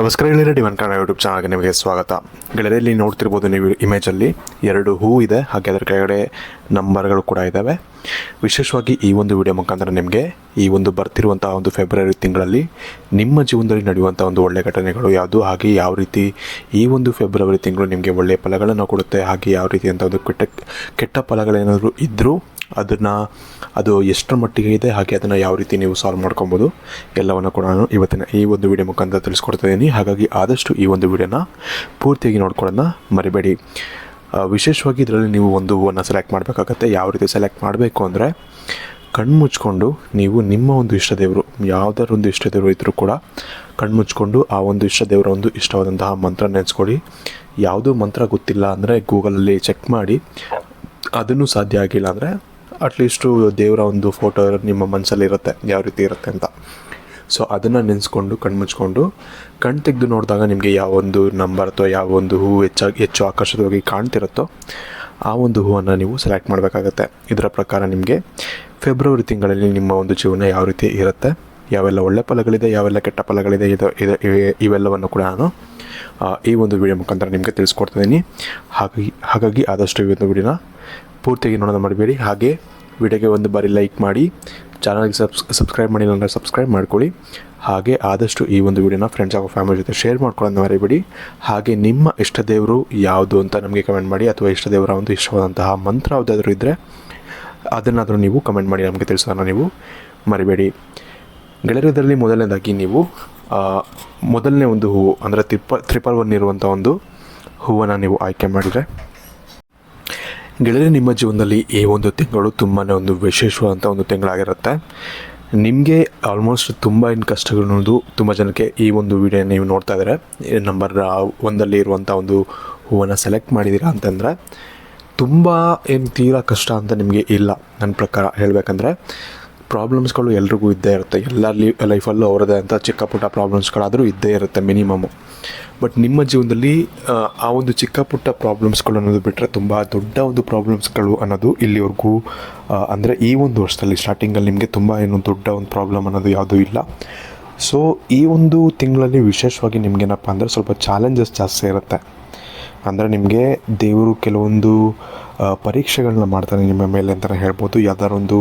ನಮಸ್ಕಾರ ಗೆಳೆಯರೆ ಡಿವನ್ ಕನ್ನಡ ಯೂಟ್ಯೂಬ್ ಚಾನಲ್ಗೆ ನಿಮಗೆ ಸ್ವಾಗತ. ಗೆಳೆಯರಲ್ಲಿ ನೋಡ್ತಿರ್ಬೋದು ನೀವು ಇಮೇಜಲ್ಲಿ ಎರಡು ಹೂ ಇದೆ. ಹಾಗೆ ಅದರ ಕೆಳಗಡೆ ನಂಬರ್ಗಳು ಕೂಡ ಇದ್ದಾವೆ ವಿಶೇಷವಾಗಿ ಈ ಒಂದು ವಿಡಿಯೋ ಮುಖಾಂತರ ನಿಮಗೆ ಈ ಒಂದು ಬರ್ತಿರುವಂಥ ಒಂದು ಫೆಬ್ರವರಿ ತಿಂಗಳಲ್ಲಿ ನಿಮ್ಮ ಜೀವನದಲ್ಲಿ ನಡೆಯುವಂಥ ಒಂದು ಒಳ್ಳೆಯ ಘಟನೆಗಳು ಯಾವುದು? ಹಾಗೆ ಯಾವ ರೀತಿ ಈ ಒಂದು ಫೆಬ್ರವರಿ ತಿಂಗಳು ನಿಮಗೆ ಒಳ್ಳೆಯ ಫಲಗಳನ್ನು ಕೊಡುತ್ತೆ? ಹಾಗೆ ಯಾವ ರೀತಿ ಅಂತ ಒಂದು ಕೆಟ್ಟ ಕೆಟ್ಟ ಫಲಗಳೇನಾದರೂ ಇದ್ದರೂ ಅದನ್ನು, ಅದು ಎಷ್ಟರ ಮಟ್ಟಿಗೆ ಇದೆ, ಹಾಗೆ ಅದನ್ನು ಯಾವ ರೀತಿ ನೀವು ಸಾಲ್ವ್ ಮಾಡ್ಕೊಬೋದು, ಎಲ್ಲವನ್ನು ಕೂಡ ನಾನು ಇವತ್ತಿನ ಈ ಒಂದು ವಿಡಿಯೋ ಮುಖಾಂತರ ತಿಳಿಸ್ಕೊಡ್ತಾ ಇದ್ದೀನಿ ಹಾಗಾಗಿ ಆದಷ್ಟು ಈ ಒಂದು ವಿಡಿಯೋನ ಪೂರ್ತಿಯಾಗಿ ನೋಡ್ಕೊಳ್ಳೋಣ ಮರಿಬೇಡಿ. ವಿಶೇಷವಾಗಿ ಇದರಲ್ಲಿ ನೀವು ಒಂದು ಹೂವನ್ನು ಸೆಲೆಕ್ಟ್ ಮಾಡಬೇಕಾಗತ್ತೆ. ಯಾವ ರೀತಿ ಸೆಲೆಕ್ಟ್ ಮಾಡಬೇಕು ಅಂದರೆ ಕಣ್ಣು ಮುಚ್ಕೊಂಡು ನೀವು ನಿಮ್ಮ ಒಂದು ಇಷ್ಟ ದೇವರು, ಯಾವುದಾದ್ರು ಒಂದು ಇಷ್ಟ ದೇವರು ಇದ್ದರೂ ಕೂಡ ಕಣ್ಣು ಮುಚ್ಕೊಂಡು ಆ ಒಂದು ಇಷ್ಟ ದೇವರ ಒಂದು ಇಷ್ಟವಾದಂತಹ ಮಂತ್ರ ನೆನೆಸ್ಕೊಳ್ಳಿ. ಯಾವುದೂ ಮಂತ್ರ ಗೊತ್ತಿಲ್ಲ ಅಂದರೆ ಗೂಗಲಲ್ಲಿ ಚೆಕ್ ಮಾಡಿ. ಅದನ್ನು ಸಾಧ್ಯ ಆಗಿಲ್ಲ ಅಂದರೆ ಅಟ್ಲೀಸ್ಟು ದೇವರ ಒಂದು ಫೋಟೋ ನಿಮ್ಮ ಮನಸ್ಸಲ್ಲಿ ಇರುತ್ತೆ, ಯಾವ ರೀತಿ ಇರುತ್ತೆ ಅಂತ. ಸೊ ಅದನ್ನು ನೆನೆಸ್ಕೊಂಡು, ಕಣ್ಣು ಮುಚ್ಕೊಂಡು ಕಣ್ಣು ತೆಗೆದು ನೋಡಿದಾಗ ನಿಮಗೆ ಯಾವ ಒಂದು ನಂಬರ್ ಅಥವಾ ಯಾವ ಒಂದು ಹೂವು ಹೆಚ್ಚಾಗಿ ಹೆಚ್ಚು ಆಕರ್ಷಿತವಾಗಿ ಕಾಣ್ತಿರುತ್ತೋ, ಆ ಒಂದು ಹೂವನ್ನು ನೀವು ಸೆಲೆಕ್ಟ್ ಮಾಡಬೇಕಾಗತ್ತೆ. ಇದರ ಪ್ರಕಾರ ನಿಮಗೆ ಫೆಬ್ರವರಿ ತಿಂಗಳಲ್ಲಿ ನಿಮ್ಮ ಒಂದು ಜೀವನ ಯಾವ ರೀತಿ ಇರುತ್ತೆ, ಯಾವೆಲ್ಲ ಒಳ್ಳೆ ಫಲಗಳಿದೆ, ಯಾವೆಲ್ಲ ಕೆಟ್ಟ ಫಲಗಳಿದೆ, ಇದು ಇದು, ಇವೆ- ಇವೆಲ್ಲವನ್ನು ಕೂಡ ನಾನು ಈ ಒಂದು ವಿಡಿಯೋ ಮುಖಾಂತರ ನಿಮಗೆ ತಿಳಿಸ್ಕೊಡ್ತಿದ್ದೀನಿ ಹಾಗಾಗಿ ಹಾಗಾಗಿ ಆದಷ್ಟು ಈ ಒಂದು ವಿಡಿಯೋನ ಪೂರ್ತಿಯಾಗಿ ನೋಡೋದು ಮಾಡಬೇಡಿ ಹಾಗೆ ವಿಡಿಯೋಗೆ ಒಂದು ಬಾರಿ ಲೈಕ್ ಮಾಡಿ. ಚಾನಲ್ಗೆ ಸಬ್ಸ್ ಸಬ್ಸ್ಕ್ರೈಬ್ ಮಾಡಿಲ್ಲ ಅಂದರೆ ಸಬ್ಸ್ಕ್ರೈಬ್ ಮಾಡ್ಕೊಳ್ಳಿ. ಹಾಗೆ ಆದಷ್ಟು ಈ ಒಂದು ವಿಡಿಯೋನ ಫ್ರೆಂಡ್ಸ್ ಹಾಗೂ ಫ್ಯಾಮಿಲಿ ಜೊತೆ ಶೇರ್ ಮಾಡ್ಕೊಳ್ಳೋದು ಮರಿಬೇಡಿ. ಹಾಗೆ ನಿಮ್ಮ ಇಷ್ಟ ದೇವರು ಯಾವುದು ಅಂತ ನಮಗೆ ಕಮೆಂಟ್ ಮಾಡಿ. ಅಥವಾ ಇಷ್ಟ ದೇವರ ಒಂದು ಇಷ್ಟವಾದಂತಹ ಮಂತ್ರ ಯಾವುದಾದ್ರೂ ಇದ್ದರೆ ಅದನ್ನಾದರೂ ನೀವು ಕಮೆಂಟ್ ಮಾಡಿ ನಮಗೆ ತಿಳಿಸೋಣ ನೀವು ಮರಿಬೇಡಿ. ಗೆಳೆಯರದಲ್ಲಿ ಮೊದಲನೇದಾಗಿ ನೀವು ಮೊದಲನೇ ಒಂದು ಹೂವು ಅಂದರೆ ತ್ರಿಪ ತ್ರಿಪಲ್ ಒನ್ ಇರುವಂಥ ಒಂದು ಹೂವನ್ನು ನೀವು ಆಯ್ಕೆ ಮಾಡಿದರೆ ಗೆಳೆಯರೆ, ನಿಮ್ಮ ಜೀವನದಲ್ಲಿ ಈ ಒಂದು ತಿಂಗಳು ತುಂಬಾ ಒಂದು ವಿಶೇಷವಾದಂಥ ಒಂದು ತಿಂಗಳಾಗಿರುತ್ತೆ. ನಿಮಗೆ ಆಲ್ಮೋಸ್ಟ್ ತುಂಬ ಏನು ಕಷ್ಟಗಳು ಅನ್ನೋದು ತುಂಬ ಜನಕ್ಕೆ ಈ ಒಂದು ವಿಡಿಯೋ ನೀವು ನೋಡ್ತಾ ಇದ್ದಾರೆ. ನಂಬರ್ ಒಂದಲ್ಲಿ ಇರುವಂಥ ಒಂದು ಹೂವನ್ನು ಸೆಲೆಕ್ಟ್ ಮಾಡಿದ್ದೀರಾ ಅಂತಂದರೆ, ತುಂಬ ಏನು ತೀರಾ ಕಷ್ಟ ಅಂತ ನಿಮಗೆ ಇಲ್ಲ. ನನ್ನ ಪ್ರಕಾರ ಹೇಳಬೇಕಂದ್ರೆ ಪ್ರಾಬ್ಲಮ್ಸ್ಗಳು ಎಲ್ರಿಗೂ ಇದ್ದೇ ಇರುತ್ತೆ. ಎಲ್ಲ ಲೈಫಲ್ಲೂ ಅವರದೇ ಅಂತ ಚಿಕ್ಕ ಪುಟ್ಟ ಪ್ರಾಬ್ಲಮ್ಸ್ಗಳಾದರೂ ಇದ್ದೇ ಇರುತ್ತೆ ಮಿನಿಮಮ್ ಬಟ್ ನಿಮ್ಮ ಜೀವನದಲ್ಲಿ ಆ, ಒಂದು ಚಿಕ್ಕ ಪುಟ್ಟ ಪ್ರಾಬ್ಲಮ್ಸ್ಗಳು ಅನ್ನೋದು ಬಿಟ್ಟರೆ ತುಂಬ ದೊಡ್ಡ ಒಂದು ಪ್ರಾಬ್ಲಮ್ಸ್ಗಳು ಅನ್ನೋದು ಇಲ್ಲಿವರೆಗೂ ಅಂದರೆ ಈ ಒಂದು ವರ್ಷದಲ್ಲಿ ಸ್ಟಾರ್ಟಿಂಗಲ್ಲಿ ನಿಮಗೆ ತುಂಬ ಏನು ದೊಡ್ಡ ಒಂದು ಪ್ರಾಬ್ಲಮ್ ಅನ್ನೋದು ಯಾವುದೂ ಇಲ್ಲ. ಸೊ ಈ ಒಂದು ತಿಂಗಳಲ್ಲಿ ವಿಶೇಷವಾಗಿ ನಿಮಗೇನಪ್ಪ ಅಂದರೆ ಸ್ವಲ್ಪ ಚಾಲೆಂಜಸ್ ಜಾಸ್ತಿ ಇರುತ್ತೆ. ಅಂದರೆ ನಿಮಗೆ ದೇವರು ಕೆಲವೊಂದು ಪರೀಕ್ಷೆಗಳನ್ನ ಮಾಡ್ತಾನೆ ನಿಮ್ಮ ಮೇಲೆ ಅಂತಲೇ ಹೇಳ್ಬೋದು. ಯಾವ್ದಾರು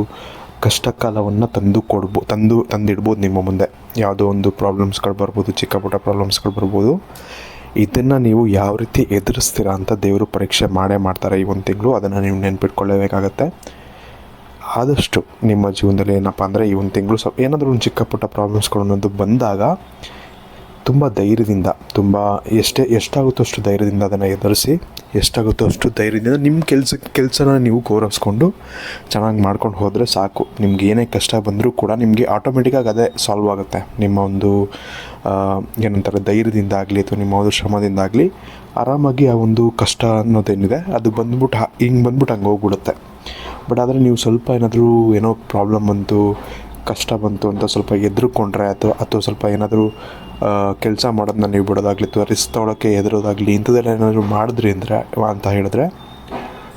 ಒಂದು ಕಷ್ಟ ಕಾಲವನ್ನು ತಂದು ಕೊಡ್ಬೋ, ತಂದು ತಂದಿಡ್ಬೋದು ನಿಮ್ಮ ಮುಂದೆ. ಯಾವುದೋ ಒಂದು ಪ್ರಾಬ್ಲಮ್ಸ್ಗಳು ಬರ್ಬೋದು, ಚಿಕ್ಕ ಪುಟ್ಟ ಪ್ರಾಬ್ಲಮ್ಸ್ಗಳು ಬರ್ಬೋದು. ಇದನ್ನು ನೀವು ಯಾವ ರೀತಿ ಎದುರಿಸ್ತೀರಾ ಅಂತ ದೇವರು ಪರೀಕ್ಷೆ ಮಾಡೇ ಮಾಡ್ತಾರೆ ಈ ಒಂದು ತಿಂಗಳು. ಅದನ್ನು ನೀವು ನೆನ್ಪಿಟ್ಕೊಳ್ಳೇಬೇಕಾಗತ್ತೆ. ಆದಷ್ಟು ನಿಮ್ಮ ಜೀವನದಲ್ಲಿ ಏನಪ್ಪ ಅಂದರೆ ಈ ಒಂದು ತಿಂಗಳು ಸ್ವಲ್ಪ ಏನಾದರೂ ಒಂದು ಚಿಕ್ಕ ಪುಟ್ಟ ಪ್ರಾಬ್ಲಮ್ಸ್ಗಳು ಅನ್ನೋದು ಬಂದಾಗ ತುಂಬ ಧೈರ್ಯದಿಂದ, ತುಂಬ ಎಷ್ಟೇ, ಎಷ್ಟಾಗುತ್ತೋ ಅಷ್ಟು ಧೈರ್ಯದಿಂದ ಅದನ್ನು ಎದುರಿಸಿ, ಎಷ್ಟಾಗುತ್ತೋ ಅಷ್ಟು ಧೈರ್ಯದಿಂದ ನಿಮ್ಮ ಕೆಲಸ, ಕೆಲಸನ ನೀವು ಕೋರಿಸ್ಕೊಂಡು ಚೆನ್ನಾಗಿ ಮಾಡ್ಕೊಂಡು ಹೋದರೆ ಸಾಕು. ನಿಮ್ಗೆ ಏನೇ ಕಷ್ಟ ಬಂದರೂ ಕೂಡ ನಿಮಗೆ ಆಟೋಮೆಟಿಕ್ಕಾಗಿ ಅದೇ ಸಾಲ್ವ್ ಆಗುತ್ತೆ. ನಿಮ್ಮ ಒಂದು ಏನಂತಾರೆ, ಧೈರ್ಯದಿಂದ ಆಗಲಿ ಅಥವಾ ನಿಮ್ಮ ಒಂದು ಶ್ರಮದಿಂದ ಆಗಲಿ ಆರಾಮಾಗಿ ಆ ಒಂದು ಕಷ್ಟ ಅನ್ನೋದೇನಿದೆ, ಅದು ಬಂದ್ಬಿಟ್ಟು ಹಿಂಗೆ ಬಂದ್ಬಿಟ್ಟು ಹಂಗೆ ಹೋಗ್ಬಿಡುತ್ತೆ. ಬಟ್ ಆದರೆ ನೀವು ಸ್ವಲ್ಪ ಏನಾದರೂ ಏನೋ ಪ್ರಾಬ್ಲಮ್ ಬಂತು ಕಷ್ಟ ಬಂತು ಅಂತ ಸ್ವಲ್ಪ ಎದುರುಕೊಂಡ್ರೆ ಅಥವಾ ಅಥವಾ ಸ್ವಲ್ಪ ಏನಾದರೂ ಕೆಲಸ ಮಾಡೋದನ್ನ ನೀವು ಬಿಡೋದಾಗಲಿ ಅಥವಾ ರಿಸ್ಕ್ ತೊಗೊಳಕ್ಕೆ ಎದುರೋದಾಗಲಿ ಇಂಥದ್ದೆಲ್ಲ ಏನಾದರೂ ಮಾಡಿದ್ರಿ ಅಂದರೆ ಅಂತ ಹೇಳಿದ್ರೆ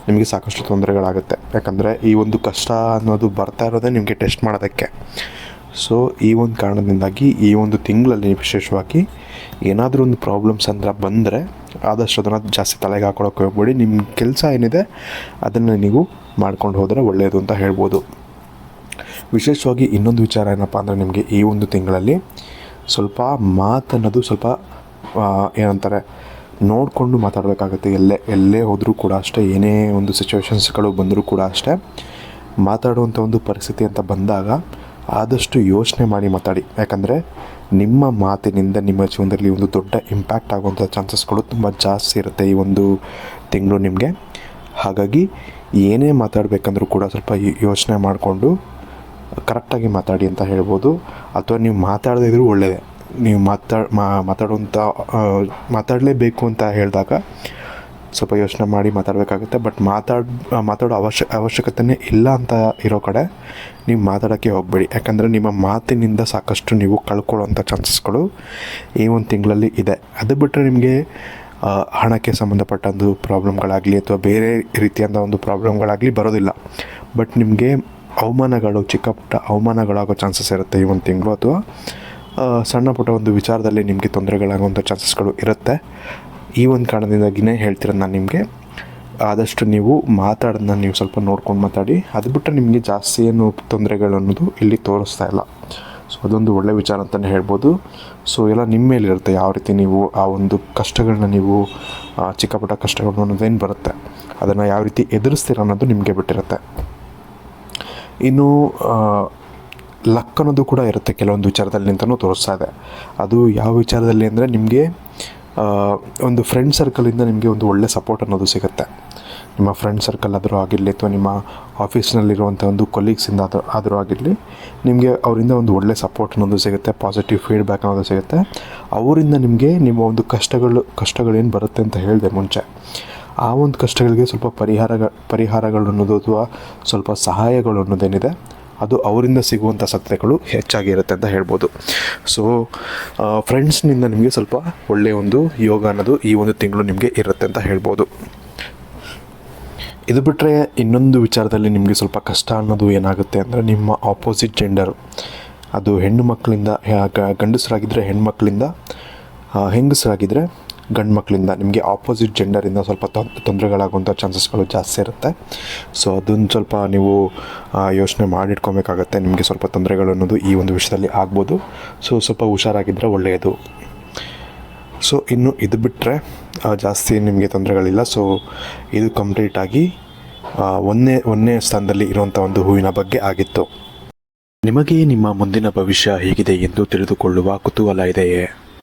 ನಿಮಗೆ ಸಾಕಷ್ಟು ತೊಂದರೆಗಳಾಗುತ್ತೆ. ಯಾಕಂದರೆ ಈ ಒಂದು ಕಷ್ಟ ಅನ್ನೋದು ಬರ್ತಾ ಇರೋದೇ ನಿಮಗೆ ಟೆಸ್ಟ್ ಮಾಡೋದಕ್ಕೆ. ಸೊ ಈ ಒಂದು ಕಾರಣದಿಂದಾಗಿ ಈ ಒಂದು ತಿಂಗಳಲ್ಲಿ ವಿಶೇಷವಾಗಿ ಏನಾದರೂ ಒಂದು ಪ್ರಾಬ್ಲಮ್ಸ್ ಅಂದ್ರೆ ಬಂದರೆ ಆದಷ್ಟು ಅದನ್ನು ಜಾಸ್ತಿ ತಲೆಗೆ ಹಾಕೊಳಕ್ಕೆ ಹೋಗ್ಬೇಡಿ. ನಿಮ್ಮ ಕೆಲಸ ಏನಿದೆ ಅದನ್ನು ನೀವು ಮಾಡ್ಕೊಂಡು ಹೋದರೆ ಒಳ್ಳೆಯದು ಅಂತ ಹೇಳ್ಬೋದು. ವಿಶೇಷವಾಗಿ ಇನ್ನೊಂದು ವಿಚಾರ ಏನಪ್ಪ ಅಂದರೆ ನಿಮಗೆ ಈ ಒಂದು ತಿಂಗಳಲ್ಲಿ ಸ್ವಲ್ಪ ಮಾತನ್ನೋದು ಸ್ವಲ್ಪ ಏನಂತಾರೆ, ನೋಡಿಕೊಂಡು ಮಾತಾಡಬೇಕಾಗುತ್ತೆ. ಎಲ್ಲೇ ಎಲ್ಲೇ ಹೋದರೂ ಕೂಡ ಅಷ್ಟೇ, ಏನೇ ಒಂದು ಸಿಚುವೇಶನ್ಸ್ಗಳು ಬಂದರೂ ಕೂಡ ಅಷ್ಟೇ, ಮಾತಾಡುವಂಥ ಒಂದು ಪರಿಸ್ಥಿತಿ ಅಂತ ಬಂದಾಗ ಆದಷ್ಟು ಯೋಚನೆ ಮಾಡಿ ಮಾತಾಡಿ. ಯಾಕಂದರೆ ನಿಮ್ಮ ಮಾತಿನಿಂದ ನಿಮ್ಮ ಜೀವನದಲ್ಲಿ ಒಂದು ದೊಡ್ಡ ಇಂಪ್ಯಾಕ್ಟ್ ಆಗುವಂಥ ಚಾನ್ಸಸ್ಗಳು ತುಂಬ ಜಾಸ್ತಿ ಇರುತ್ತೆ ಈ ಒಂದು ತಿಂಗಳು ನಿಮಗೆ. ಹಾಗಾಗಿ ಏನೇ ಮಾತಾಡಬೇಕಂದ್ರೂ ಕೂಡ ಸ್ವಲ್ಪ ಯೋಚನೆ ಮಾಡಿಕೊಂಡು ಕರೆಕ್ಟಾಗಿ ಮಾತಾಡಿ ಅಂತ ಹೇಳ್ಬೋದು. ಅಥವಾ ನೀವು ಮಾತಾಡದೇ ಇದ್ರೂ ಒಳ್ಳೆಯದೇ ನೀವು ಮಾತಾಡ್ ಮಾತಾಡುವಂಥ ಮಾತಾಡಲೇಬೇಕು ಅಂತ ಹೇಳಿದಾಗ ಸ್ವಲ್ಪ ಯೋಚನೆ ಮಾಡಿ ಮಾತಾಡಬೇಕಾಗುತ್ತೆ. ಬಟ್ ಮಾತಾಡ್, ಮಾತಾಡೋ ಅವಶ್ಯ, ಅವಶ್ಯಕತೆನೇ ಇಲ್ಲ ಅಂತ ಇರೋ ಕಡೆ ನೀವು ಮಾತಾಡೋಕ್ಕೆ ಹೋಗಬೇಡಿ. ಯಾಕಂದರೆ ನಿಮ್ಮ ಮಾತಿನಿಂದ ಸಾಕಷ್ಟು ನೀವು ಕಳ್ಕೊಳ್ಳೋವಂಥ ಚಾನ್ಸಸ್ಗಳು ಈ ಒಂದು ತಿಂಗಳಲ್ಲಿ ಇದೆ. ಅದು ಬಿಟ್ಟರೆ ನಿಮಗೆ ಹಣಕ್ಕೆ ಸಂಬಂಧಪಟ್ಟಂದು ಪ್ರಾಬ್ಲಮ್ಗಳಾಗಲಿ ಅಥವಾ ಬೇರೆ ರೀತಿಯಾದ ಒಂದು ಪ್ರಾಬ್ಲಮ್ಗಳಾಗಲಿ ಬರೋದಿಲ್ಲ. ಬಟ್ ನಿಮಗೆ ಅವಮಾನಗಳು, ಚಿಕ್ಕ ಪುಟ್ಟ ಅವಮಾನಗಳಾಗೋ ಚಾನ್ಸಸ್ ಇರುತ್ತೆ ಈ ಒಂದು ತಿಂಗಳು ಅಥವಾ ಸಣ್ಣ ಪುಟ್ಟ ಒಂದು ವಿಚಾರದಲ್ಲಿ ನಿಮಗೆ ತೊಂದರೆಗಳಾಗುವಂಥ ಚಾನ್ಸಸ್ಗಳು ಇರುತ್ತೆ. ಈ ಒಂದು ಕಾರಣದಿಂದಾಗಿನೇ ಹೇಳ್ತಿರೋದು ನಾನು ನಿಮಗೆ, ಆದಷ್ಟು ನೀವು ಮಾತಾಡೋದನ್ನ ನೀವು ಸ್ವಲ್ಪ ನೋಡ್ಕೊಂಡು ಮಾತಾಡಿ. ಅದು ಬಿಟ್ಟರೆ ನಿಮಗೆ ಜಾಸ್ತಿ ಏನು ತೊಂದರೆಗಳು ಅನ್ನೋದು ಇಲ್ಲಿ ತೋರಿಸ್ತಾ ಇಲ್ಲ. ಸೊ, ಅದೊಂದು ಒಳ್ಳೆಯ ವಿಚಾರ ಅಂತಲೇ ಹೇಳ್ಬೋದು. ಸೊ, ಎಲ್ಲ ನಿಮ್ಮ ಮೇಲಿರುತ್ತೆ ಯಾವ ರೀತಿ ನೀವು ಆ ಒಂದು ಕಷ್ಟಗಳನ್ನ ನೀವು ಚಿಕ್ಕಪುಟ್ಟ ಚಿಕ್ಕ ಪುಟ್ಟ ಕಷ್ಟಗಳು ಅನ್ನೋದೇನು ಬರುತ್ತೆ. ಅದನ್ನು ಯಾವ ರೀತಿ ಎದುರಿಸ್ತೀರ ಅನ್ನೋದು ನಿಮಗೆ ಬಿಟ್ಟಿರುತ್ತೆ. ಇನ್ನು ಲಕ್ ಅನ್ನೋದು ಕೂಡ ಇರುತ್ತೆ. ಕೆಲವೊಂದು ವಿಚಾರದಲ್ಲಿ ಅಂತಲೂ ತೋರಿಸ್ತಾ ಇದೆ. ಅದು ಯಾವ ವಿಚಾರದಲ್ಲಿ ಅಂದರೆ ನಿಮಗೆ ಒಂದು ಫ್ರೆಂಡ್ ಸರ್ಕಲಿಂದ ನಿಮಗೆ ಒಂದು ಒಳ್ಳೆ ಸಪೋರ್ಟ್ ಅನ್ನೋದು ಸಿಗುತ್ತೆ. ನಿಮ್ಮ ಫ್ರೆಂಡ್ ಸರ್ಕಲ್ ಆದರೂ ಆಗಿರಲಿ ಅಥವಾ ನಿಮ್ಮ ಆಫೀಸ್ನಲ್ಲಿರುವಂಥ ಒಂದು ಕೊಲೀಗ್ಸಿಂದ ಆದರೂ ಆದರೂ ಆಗಿರಲಿ, ನಿಮಗೆ ಅವರಿಂದ ಒಂದು ಒಳ್ಳೆ ಸಪೋರ್ಟ್ ಅನ್ನೋದು ಸಿಗುತ್ತೆ. ಪಾಸಿಟಿವ್ ಫೀಡ್ಬ್ಯಾಕ್ ಅನ್ನೋದು ಸಿಗುತ್ತೆ. ಅವರಿಂದ ನಿಮಗೆ ನಿಮ್ಮ ಒಂದು ಕಷ್ಟಗಳು, ಕಷ್ಟಗಳೇನು ಬರುತ್ತೆ ಅಂತ ಹೇಳಿದೆ ಮುಂಚೆ. ಆ ಒಂದು ಕಷ್ಟಗಳಿಗೆ ಸ್ವಲ್ಪ ಪರಿಹಾರ ಪರಿಹಾರಗಳು ಅನ್ನೋದು ಅಥವಾ ಸ್ವಲ್ಪ ಸಹಾಯಗಳು ಅನ್ನೋದೇನಿದೆ, ಅದು ಅವರಿಂದ ಸಿಗುವಂಥ ಸತ್ಯಗಳು ಹೆಚ್ಚಾಗಿರುತ್ತೆ ಅಂತ ಹೇಳ್ಬೋದು. ಸೊ ಫ್ರೆಂಡ್ಸ್ನಿಂದ ನಿಮಗೆ ಸ್ವಲ್ಪ ಒಳ್ಳೆಯ ಒಂದು ಯೋಗ ಅನ್ನೋದು ಈ ಒಂದು ತಿಂಗಳು ನಿಮಗೆ ಇರುತ್ತೆ ಅಂತ ಹೇಳ್ಬೋದು. ಇದು ಬಿಟ್ಟರೆ ಇನ್ನೊಂದು ವಿಚಾರದಲ್ಲಿ ನಿಮಗೆ ಸ್ವಲ್ಪ ಕಷ್ಟ ಅನ್ನೋದು ಏನಾಗುತ್ತೆ ಅಂದರೆ ನಿಮ್ಮ ಆಪೋಸಿಟ್ ಜೆಂಡರ್ ಅದು ಹೆಣ್ಣು ಮಕ್ಕಳಿಂದ ಗಂಡಸರಾಗಿದ್ದರೆ ಹೆಣ್ಮಕ್ಳಿಂದ ಹೆಂಗಸರಾಗಿದ್ದರೆ ಗಂಡು ಮಕ್ಕಳಿಂದ ನಿಮಗೆ ಆಪೋಸಿಟ್ ಜೆಂಡರಿಂದ ಸ್ವಲ್ಪ ತೊಂದರೆಗಳಾಗುವಂಥ ಚಾನ್ಸಸ್ಗಳು ಜಾಸ್ತಿ ಇರುತ್ತೆ. ಸೊ ಅದನ್ನು ಸ್ವಲ್ಪ ನೀವು ಯೋಚನೆ ಮಾಡಿಟ್ಕೊಬೇಕಾಗತ್ತೆ ನಿಮಗೆ ಸ್ವಲ್ಪ ತೊಂದರೆಗಳು ಅನ್ನೋದು ಈ ಒಂದು ವಿಷಯದಲ್ಲಿ ಆಗ್ಬೋದು. ಸೊ ಸ್ವಲ್ಪ ಹುಷಾರಾಗಿದ್ದರೆ ಒಳ್ಳೆಯದು. ಸೊ ಇನ್ನು ಇದು ಬಿಟ್ಟರೆ ಜಾಸ್ತಿ ನಿಮಗೆ ತೊಂದರೆಗಳಿಲ್ಲ. ಸೊ ಇದು ಕಂಪ್ಲೀಟಾಗಿ ಒಂದನೇ ಒಂದನೇ ಸ್ಥಾನದಲ್ಲಿ ಇರುವಂಥ ಒಂದು ಹೂವಿನ ಬಗ್ಗೆ ಆಗಿತ್ತು. ನಿಮಗೆ ನಿಮ್ಮ ಮುಂದಿನ ಭವಿಷ್ಯ ಹೇಗಿದೆ ಎಂದು ತಿಳಿದುಕೊಳ್ಳುವ ಕುತೂಹಲ ಇದೆಯೇ?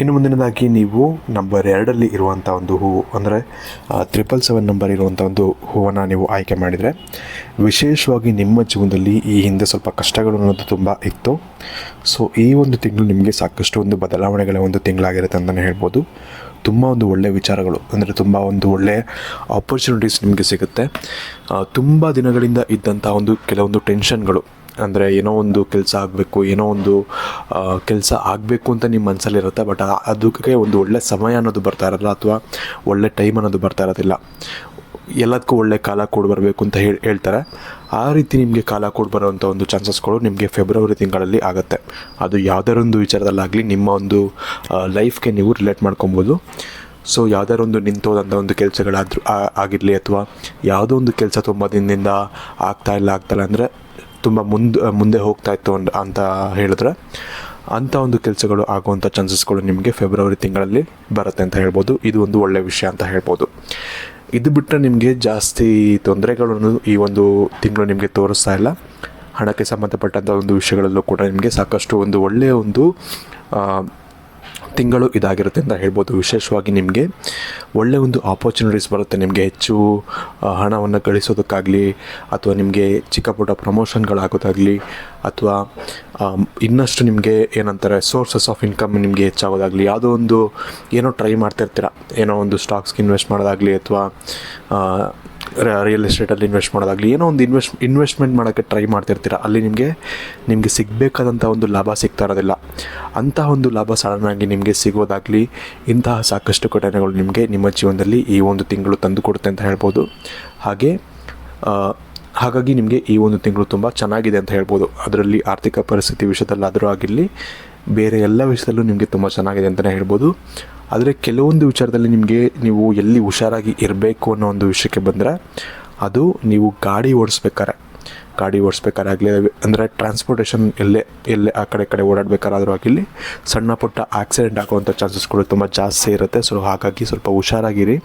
ಇನ್ನು ಮುಂದಿನದಾಗಿ ನೀವು ನಂಬರ್ ಎರಡಲ್ಲಿ ಇರುವಂಥ ಒಂದು ಹೂವು, ಅಂದರೆ ತ್ರಿಪಲ್ ಸೆವೆನ್ ನಂಬರ್ ಇರುವಂಥ ಒಂದು ಹೂವನ್ನು ನೀವು ಆಯ್ಕೆ ಮಾಡಿದರೆ, ವಿಶೇಷವಾಗಿ ನಿಮ್ಮ ಜೀವನದಲ್ಲಿ ಈ ಹಿಂದೆ ಸ್ವಲ್ಪ ಕಷ್ಟಗಳು ಅನ್ನೋದು ತುಂಬ ಇತ್ತು. ಸೊ ಈ ಒಂದು ತಿಂಗಳು ನಿಮಗೆ ಸಾಕಷ್ಟು ಒಂದು ಬದಲಾವಣೆಗಳ ಒಂದು ತಿಂಗಳಾಗಿರುತ್ತೆ ಅಂತಲೇ ಹೇಳ್ಬೋದು. ತುಂಬ ಒಂದು ಒಳ್ಳೆಯ ವಿಚಾರಗಳು, ಅಂದರೆ ತುಂಬ ಒಂದು ಒಳ್ಳೆಯ ಆಪರ್ಚುನಿಟೀಸ್ ನಿಮಗೆ ಸಿಗುತ್ತೆ. ತುಂಬ ದಿನಗಳಿಂದ ಇದ್ದಂಥ ಒಂದು ಕೆಲವೊಂದು ಟೆನ್ಷನ್ಗಳು ಅಂದರೆ ಏನೋ ಒಂದು ಕೆಲಸ ಆಗಬೇಕು, ಏನೋ ಒಂದು ಕೆಲಸ ಆಗಬೇಕು ಅಂತ ನಿಮ್ಮ ಮನಸ್ಸಲ್ಲಿರುತ್ತೆ ಬಟ್ ಅದಕ್ಕೆ ಒಂದು ಒಳ್ಳೆ ಸಮಯ ಅನ್ನೋದು ಬರ್ತಾ ಇರೋಲ್ಲ ಅಥವಾ ಒಳ್ಳೆ ಟೈಮ್ ಅನ್ನೋದು ಬರ್ತಾ ಇರೋದಿಲ್ಲ. ಎಲ್ಲದಕ್ಕೂ ಒಳ್ಳೆ ಕಾಲ ಕೂಡಿ ಬರಬೇಕು ಅಂತ ಹೇಳಿ, ಹೇಳ್ತಾರೆ. ಆ ರೀತಿ ನಿಮಗೆ ಕಾಲ ಕೂಡಿ ಬರೋವಂಥ ಒಂದು ಚಾನ್ಸಸ್ಗಳು ನಿಮಗೆ ಫೆಬ್ರವರಿ ತಿಂಗಳಲ್ಲಿ ಆಗುತ್ತೆ. ಅದು ಯಾವುದಾರ ಒಂದು ವಿಚಾರದಲ್ಲಾಗಲಿ ನಿಮ್ಮ ಒಂದು ಲೈಫ್ಗೆ ನೀವು ರಿಲೇಟ್ ಮಾಡ್ಕೊಬೋದು. ಸೊ ಯಾವ್ದಾರೊಂದು ನಿಂತೋದಂಥ ಒಂದು ಕೆಲಸಗಳಾದ್ರೂ ಆಗಿರಲಿ ಅಥವಾ ಯಾವುದೋ ಒಂದು ಕೆಲಸ ತುಂಬ ದಿನದಿಂದ ಆಗ್ತಾ ಇಲ್ಲ ಆಗ್ತಾಯಿಲ್ಲ ಅಂದರೆ ತುಂಬ ಮುಂದೆ ಮುಂದೆ ಹೋಗ್ತಾ ಇತ್ತು ಅಂದ್- ಅಂತ ಹೇಳಿದ್ರೆ, ಅಂಥ ಒಂದು ಕೆಲಸಗಳು ಆಗುವಂಥ ಚಾನ್ಸಸ್ಗಳು ನಿಮಗೆ ಫೆಬ್ರವರಿ ತಿಂಗಳಲ್ಲಿ ಬರುತ್ತೆ ಅಂತ ಹೇಳ್ಬೋದು. ಇದು ಒಂದು ಒಳ್ಳೆಯ ವಿಷಯ ಅಂತ ಹೇಳ್ಬೋದು. ಇದು ಬಿಟ್ಟರೆ ನಿಮಗೆ ಜಾಸ್ತಿ ತೊಂದರೆಗಳನ್ನು ಈ ಒಂದು ತಿಂಗಳು ನಿಮಗೆ ತೋರಿಸ್ತಾ ಇಲ್ಲ. ಹಣಕ್ಕೆ ಸಂಬಂಧಪಟ್ಟಂಥ ಒಂದು ವಿಷಯಗಳಲ್ಲೂ ಕೂಡ ನಿಮಗೆ ಸಾಕಷ್ಟು ಒಂದು ಒಳ್ಳೆಯ ಒಂದು ತಿಂಗಳು ಇದಾಗಿರುತ್ತೆ ಅಂತ ಹೇಳ್ಬೋದು. ವಿಶೇಷವಾಗಿ ನಿಮಗೆ ಒಳ್ಳೆಯ ಒಂದು ಆಪರ್ಚುನಿಟೀಸ್ ಬರುತ್ತೆ ನಿಮಗೆ ಹೆಚ್ಚು ಹಣವನ್ನು ಗಳಿಸೋದಕ್ಕಾಗಲಿ ಅಥವಾ ನಿಮಗೆ ಚಿಕ್ಕ ಪುಟ್ಟ ಪ್ರಮೋಷನ್ಗಳಾಗೋದಾಗಲಿ ಅಥವಾ ಇನ್ನಷ್ಟು ನಿಮಗೆ ಏನಂತಾರೆ ಸೋರ್ಸಸ್ ಆಫ್ ಇನ್ಕಮ್ ನಿಮಗೆ ಹೆಚ್ಚಾಗೋದಾಗಲಿ ಯಾವುದೋ ಒಂದು ಏನೋ ಟ್ರೈ ಮಾಡ್ತಿರ್ತೀರ. ಏನೋ ಒಂದು ಸ್ಟಾಕ್ಸ್ಗೆ ಇನ್ವೆಸ್ಟ್ ಮಾಡೋದಾಗಲಿ ಅಥವಾ ರಿಯಲ್ ಎಸ್ಟೇಟಲ್ಲಿ ಇನ್ವೆಸ್ಟ್ ಮಾಡೋದಾಗಲಿ, ಏನೋ ಒಂದು ಇನ್ವೆಸ್ಟ್ ಇನ್ವೆಸ್ಟ್ಮೆಂಟ್ ಮಾಡೋಕ್ಕೆ ಟ್ರೈ ಮಾಡ್ತಿರ್ತೀರ, ಅಲ್ಲಿ ನಿಮಗೆ ನಿಮಗೆ ಸಿಗಬೇಕಾದಂಥ ಒಂದು ಲಾಭ ಸಿಗ್ತಾ ಇರೋದಿಲ್ಲ. ಅಂತಹ ಒಂದು ಲಾಭ ಸಡನ್ನಾಗಿ ನಿಮಗೆ ಸಿಗೋದಾಗಲಿ, ಇಂತಹ ಸಾಕಷ್ಟು ಘಟನೆಗಳು ನಿಮಗೆ ನಿಮ್ಮ ಜೀವನದಲ್ಲಿ ಈ ಒಂದು ತಿಂಗಳು ತಂದು ಕೊಡುತ್ತೆ ಅಂತ ಹೇಳ್ಬೋದು. ಹಾಗೆ ಹಾಗಾಗಿ ನಿಮಗೆ ಈ ಒಂದು ತಿಂಗಳು ತುಂಬ ಚೆನ್ನಾಗಿದೆ ಅಂತ ಹೇಳ್ಬೋದು. ಅದರಲ್ಲಿ ಆರ್ಥಿಕ ಪರಿಸ್ಥಿತಿ ವಿಷಯದಲ್ಲಾದರೂ ಆಗಿರಲಿ, ಬೇರೆ ಎಲ್ಲ ವಿಷಯದಲ್ಲೂ ನಿಮಗೆ ತುಂಬ ಚೆನ್ನಾಗಿದೆ ಅಂತಲೇ ಹೇಳ್ಬೋದು. ಆದರೆ ಕೆಲವೊಂದು ವಿಚಾರದಲ್ಲಿ ನಿಮಗೆ ನೀವು ಎಲ್ಲಿ ಹುಷಾರಾಗಿ ಇರಬೇಕು ಅನ್ನೋ ಒಂದು ವಿಷಯಕ್ಕೆ ಬಂದರೆ ಅದು ನೀವು ಗಾಡಿ ಓಡಿಸ್ಬೇಕಾರೆ ಗಾಡಿ ಓಡಿಸ್ಬೇಕಾರಾಗಲಿ ಅಂದರೆ ಟ್ರಾನ್ಸ್ಪೋರ್ಟೇಷನ್ ಎಲ್ಲೇ ಎಲ್ಲೇ ಆ ಕಡೆ ಕಡೆ ಓಡಾಡಬೇಕಾದ್ರೂ ಆಗಿರಲಿ ಸಣ್ಣ ಪುಟ್ಟ ಆಕ್ಸಿಡೆಂಟ್ ಆಗುವಂಥ ಚಾನ್ಸಸ್ಗಳು ತುಂಬ ಜಾಸ್ತಿ ಇರುತ್ತೆ. ಸೊ ಹಾಗಾಗಿ ಸ್ವಲ್ಪ ಹುಷಾರಾಗಿರಿ.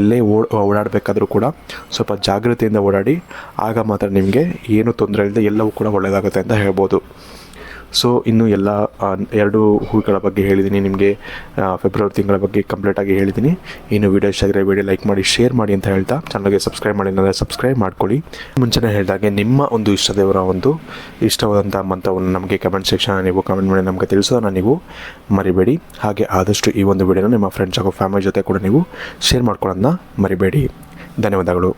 ಎಲ್ಲೇ ಓಡ್ ಓಡಾಡಬೇಕಾದ್ರೂ ಕೂಡ ಸ್ವಲ್ಪ ಜಾಗ್ರತೆಯಿಂದ ಓಡಾಡಿ. ಆಗ ಮಾತ್ರ ನಿಮಗೆ ಏನು ತೊಂದರೆ ಇಲ್ಲದೆ ಎಲ್ಲವೂ ಕೂಡ ಒಳ್ಳೆಯದಾಗುತ್ತೆ ಅಂತ ಹೇಳ್ಬೋದು. ಸೊ ಇನ್ನು ಎಲ್ಲ ಎರಡು ಹೂಗಳ ಬಗ್ಗೆ ಹೇಳಿದ್ದೀನಿ ನಿಮಗೆ ಫೆಬ್ರವರಿ ತಿಂಗಳ ಬಗ್ಗೆ ಕಂಪ್ಲೀಟಾಗಿ ಹೇಳಿದ್ದೀನಿ ಇನ್ನು ವೀಡಿಯೋ ಇಷ್ಟ ಆಗಿದೆ ವೀಡಿಯೋ ಲೈಕ್ ಮಾಡಿ ಶೇರ್ ಮಾಡಿ ಅಂತ ಹೇಳ್ತಾ ಚಾನಲ್ಗೆ ಸಬ್ಸ್ಕ್ರೈಬ್ ಮಾಡಿ ಅಂದರೆ ಸಬ್ಸ್ಕ್ರೈಬ್ ಮಾಡ್ಕೊಳ್ಳಿ. ಮುಂಚೆನೇ ಹೇಳಿದಾಗೆ, ನಿಮ್ಮ ಒಂದು ಇಷ್ಟದೇವರ ಒಂದು ಇಷ್ಟವಾದಂಥ ಮಂತ್ರವನ್ನು ನಮಗೆ ಕಮೆಂಟ್ ಸೆಕ್ಷನ್ ನೀವು ಕಮೆಂಟ್ ಮಾಡಿ ನಮಗೆ ತಿಳಿಸೋದನ್ನು ನೀವು ಮರಿಬೇಡಿ. ಹಾಗೆ ಆದಷ್ಟು ಈ ಒಂದು ವಿಡಿಯೋನ ನಿಮ್ಮ ಫ್ರೆಂಡ್ಸ್ ಹಾಗೂ ಫ್ಯಾಮಿಲಿ ಜೊತೆ ಕೂಡ ನೀವು ಶೇರ್ ಮಾಡ್ಕೊಳ್ಳೋದನ್ನ ಮರಿಬೇಡಿ. ಧನ್ಯವಾದಗಳು.